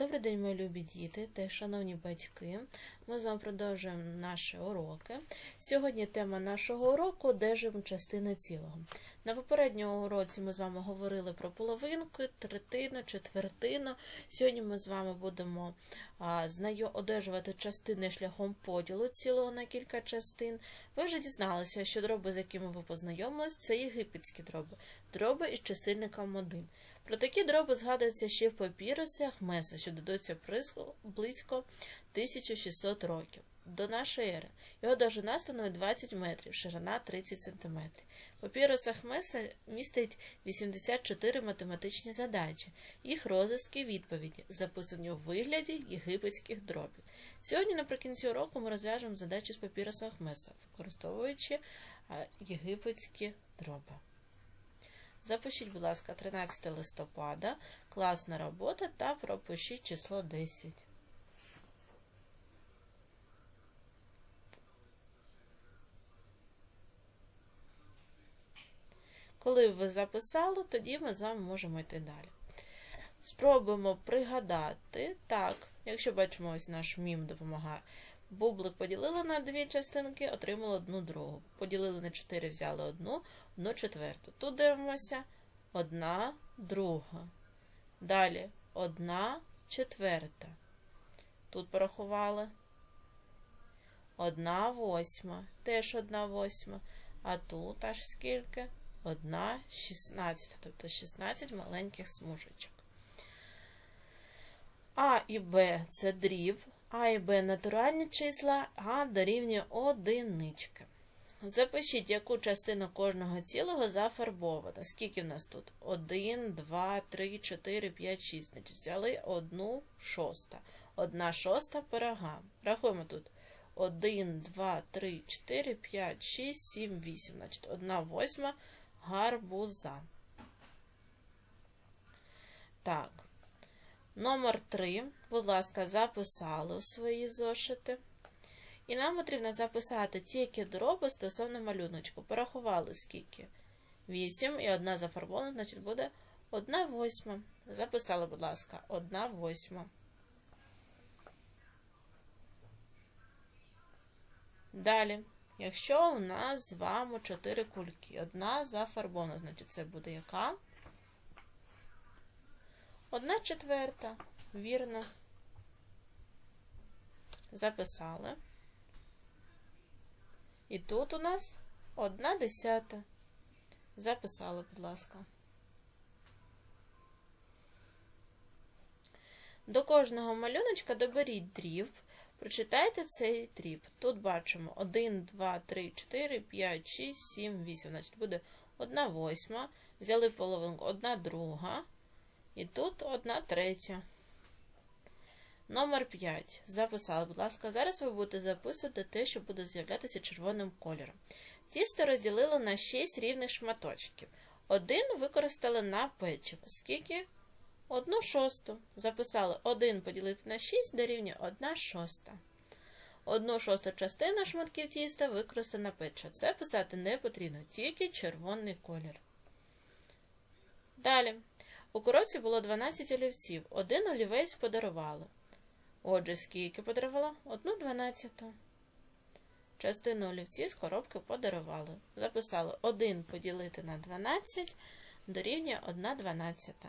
Добрий день, мої любі діти та шановні батьки. Ми з вами продовжуємо наші уроки. Сьогодні тема нашого уроку одержимо частина цілого. На попередньому уроці ми з вами говорили про половинку, третину, четвертину. Сьогодні ми з вами будемо одержувати частини шляхом поділу цілого на кілька частин. Ви вже дізналися, що дроби, з якими ви познайомились, це єгипетські дроби, дроби із чисельником 1. Про такі дроби згадується ще в папірусах Меса, що приску- близько 1600 років до нашої ери. Його довжина становить 20 метрів, ширина 30 см. В папірусах Меса містить 84 математичні задачі, їх розв'язки відповіді, записані у вигляді єгипетських дробів. Сьогодні наприкінці уроку ми розв'яжемо задачі з папірусах Меса, використовуючи єгипетські дроби. Запишіть, будь ласка, 13 листопада, класна робота та пропишіть число 10. Коли ви записали, тоді ми з вами можемо йти далі. Спробуємо пригадати. Так, якщо бачимо, ось наш мім допомагає. Бублик поділили на дві частинки, отримали одну другу. Поділили на чотири, взяли одну, одну четверту. Тут дивимося одна друга. Далі одна четверта. Тут порахували. Одна восьма. Теж одна восьма. А тут аж скільки? Одна шістнадцята. Тобто 16 маленьких смужечок. А і Б це дріб, А і Б натуральні числа, А дорівнює одинички. Запишіть, яку частину кожного цілого зафарбовано. Скільки в нас тут? 1, 2, 3, 4, 5, 6. Значить, взяли одну шоста. Одна шоста пирога. Рахуємо тут. 1, 2, 3, 4, 5, 6, 7, 8. Значить, одна восьма гарбуза. Так. Номер 3. Будь ласка, записали у свої зошити. І нам потрібно записати тільки дроби стосовно малюночку. Порахували скільки? 8 і одна зафарбована, значить буде 1 восьма. Записали, будь ласка, 1 восьма. Далі. Якщо у нас з вами 4 кульки, одна зафарбована, значить це буде яка? Одна четверта. Вірно. Записали. І тут у нас одна десята. Записали, будь ласка. До кожного малюночка доберіть дріб. Прочитайте цей дріб. Тут бачимо 1, 2, 3, 4, 5, 6, 7, 8. Значить, буде 1 восьма. Взяли половинку, 1 друга. І тут 1 третя. Номер 5. Записали, будь ласка. Зараз ви будете записувати те, що буде з'являтися червоним кольором. Тісто розділили на 6 рівних шматочків. Один використали на печиво. Скільки? Одну шосту. Записали 1 поділити на 6 дорівнює 1 шоста. Одну шосту частину шматків тіста використати на печиво. Це писати не потрібно, тільки червоний колір. Далі. У коробці було 12 олівців. Один олівець подарували. Отже, скільки подарувала? Одну дванадцяту. Частину олівців з коробки подарували. Записали 1 поділити на 12 дорівнює 1 дванадцята.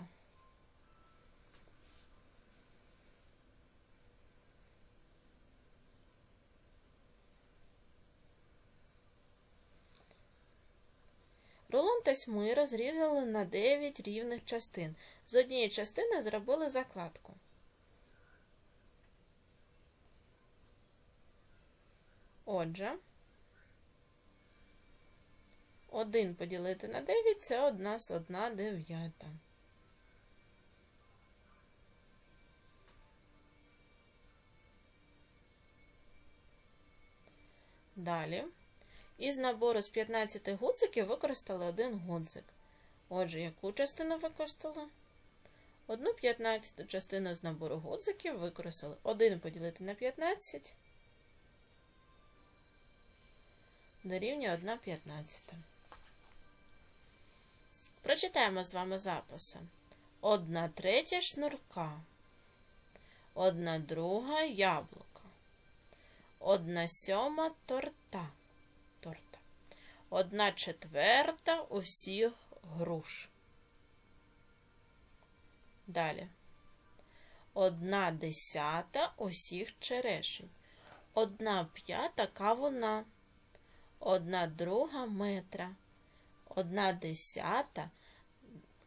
Рулон тасьми розрізали на 9 рівних частин. З однієї частини зробили закладку. Отже, 1 поділити на 9 це 1 з 1 дев'ята. Далі. Із набору з 15 гудзиків використали один гудзик. Отже, яку частину використали? Одну 15 частину з набору гудзиків використали 1 поділити на 15 дорівнює 1 15. Прочитаємо з вами записи. Одна третя шнурка. одна друга яблука, одна сьома торта, торта, одна четверта усіх груш. Далі. Одна десята усіх черешень, одна п'ята кавуна, одна друга метра, одна десята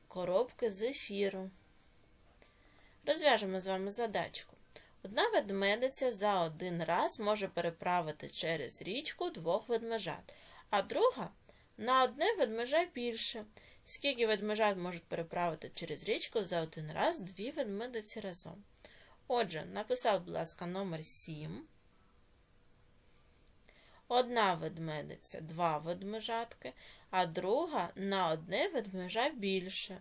коробки з ефіру. Розв'яжемо з вами задачку. Одна ведмедиця за один раз може переправити через річку двох ведмежат, а друга на одне ведмежа більше. Скільки ведмежат можуть переправити через річку за один раз дві ведмедиці разом? Отже, написав, будь ласка, номер 7. Одна ведмедиця два ведмежатки, а друга на одне ведмежа більше.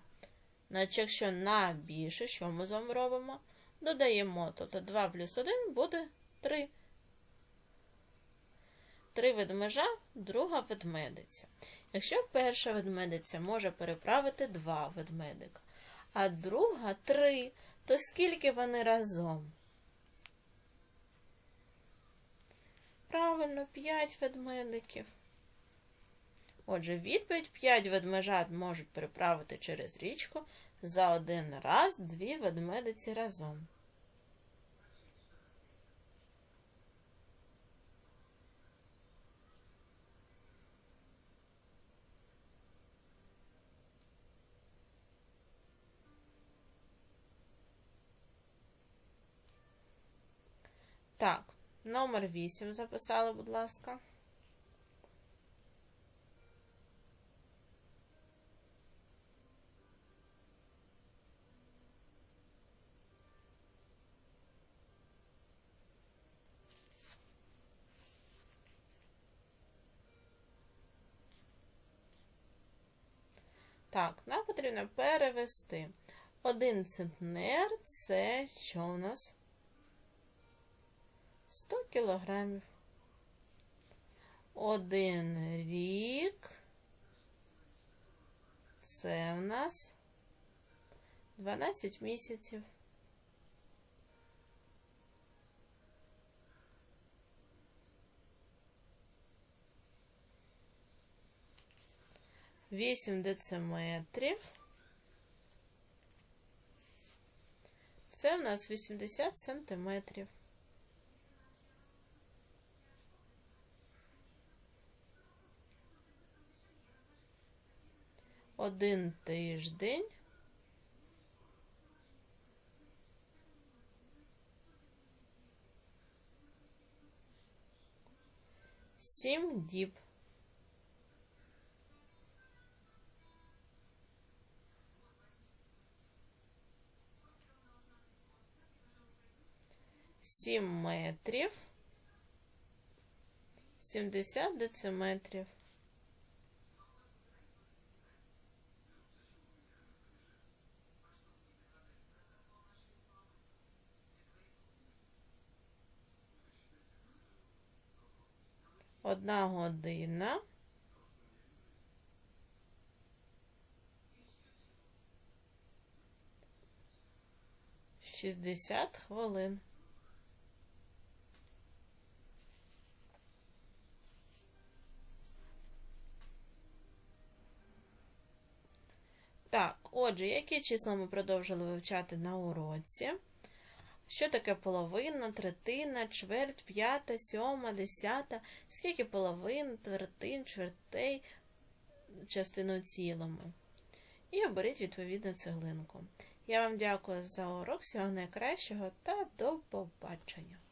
Значить, якщо на більше, що ми з вами робимо? Додаємо, тобто 2 плюс 1 буде 3. Три ведмежа, друга ведмедиця. Якщо перша ведмедиця може переправити два ведмедика, а друга три, то скільки вони разом? Правильно, 5 ведмедиків. Отже, відповідь 5 ведмежат можуть переправити через річку за один раз дві ведмедиці разом. Так, номер 8 записали, будь ласка. Так, нам потрібно перевести. Один центнер це що у нас? 100 кілограмів. Один рік. Це у нас 12 місяців. Вісім дециметрів. Це у нас 80 сантиметрів. Один тиждень. Сім діб. Сім метрів. Сімдесят дециметрів. Одна година. Шістдесят хвилин. Так, отже, які числа ми продовжили вивчати на уроці? Що таке половина, третина, чверть, п'ята, сьома, десята, скільки половин, третин, чвертей, частину цілому. І оберіть відповідну цеглинку. Я вам дякую за урок, всього найкращого та до побачення!